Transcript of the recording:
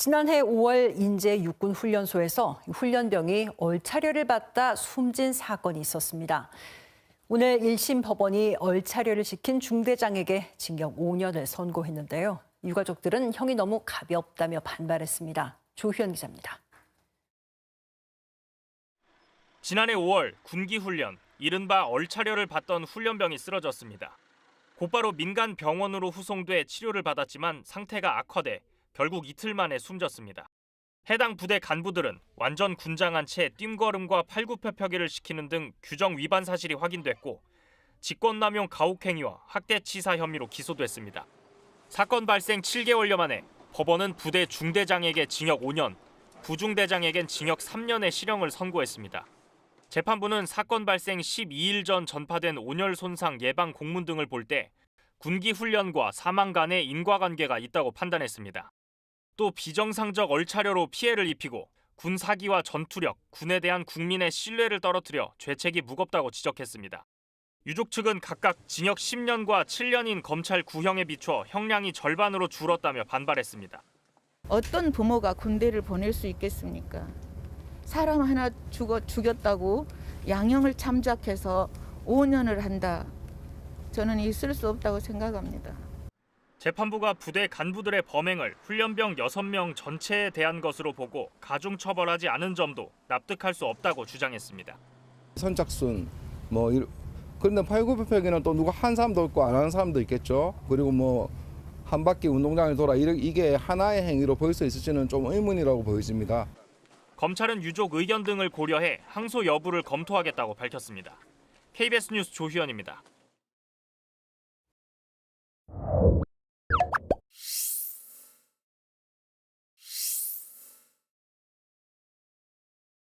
지난해 5월 인제 육군 훈련소에서 훈련병이 얼차려를 받다 숨진 사건이 있었습니다. 오늘 1심 법원이 얼차려를 시킨 중대장에게 징역 5년을 선고했는데요. 유가족들은 형이 너무 가볍다며 반발했습니다. 조희연 기자입니다. 지난해 5월 군기 훈련, 이른바 얼차려를 받던 훈련병이 쓰러졌습니다. 곧바로 민간 병원으로 후송돼 치료를 받았지만 상태가 악화돼 결국 이틀 만에 숨졌습니다. 해당 부대 간부들은 완전 군장한 채 뜀걸음과 팔굽혀펴기를 시키는 등 규정 위반 사실이 확인됐고 직권남용 가혹행위와 학대치사 혐의로 기소됐습니다. 사건 발생 7개월여 만에 법원은 부대 중대장에게 징역 5년, 부중대장에겐 징역 3년의 실형을 선고했습니다. 재판부는 사건 발생 12일 전 전파된 온열 손상 예방 공문 등을 볼 때 군기 훈련과 사망 간의 인과관계가 있다고 판단했습니다. 또 비정상적 얼차려로 피해를 입히고 군 사기와 전투력, 군에 대한 국민의 신뢰를 떨어뜨려 죄책이 무겁다고 지적했습니다. 유족 측은 각각 징역 10년과 7년인 검찰 구형에 비춰 형량이 절반으로 줄었다며 반발했습니다. 어떤 부모가 군대를 보낼 수 있겠습니까? 사람 하나 죽어, 죽였다고 양형을 참작해서 5년을 한다. 저는 있을 수 없다고 생각합니다. 재판부가 부대 간부들의 범행을 훈련병 6명 전체에 대한 것으로 보고 가중 처벌하지 않은 점도 납득할 수 없다고 주장했습니다. 선착순 뭐 이- 그런데 팔굽혀펴기는 또 누가 한 사람도 있고 안 하는 사람도 있겠죠. 그리고 뭐 한 바퀴 운동장을 돌아 이게 하나의 행위로 보일 수 있을지는 좀 의문이라고 보여집니다. 검찰은 유족 의견 등을 고려해 항소 여부를 검토하겠다고 밝혔습니다. KBS 뉴스 조희연입니다.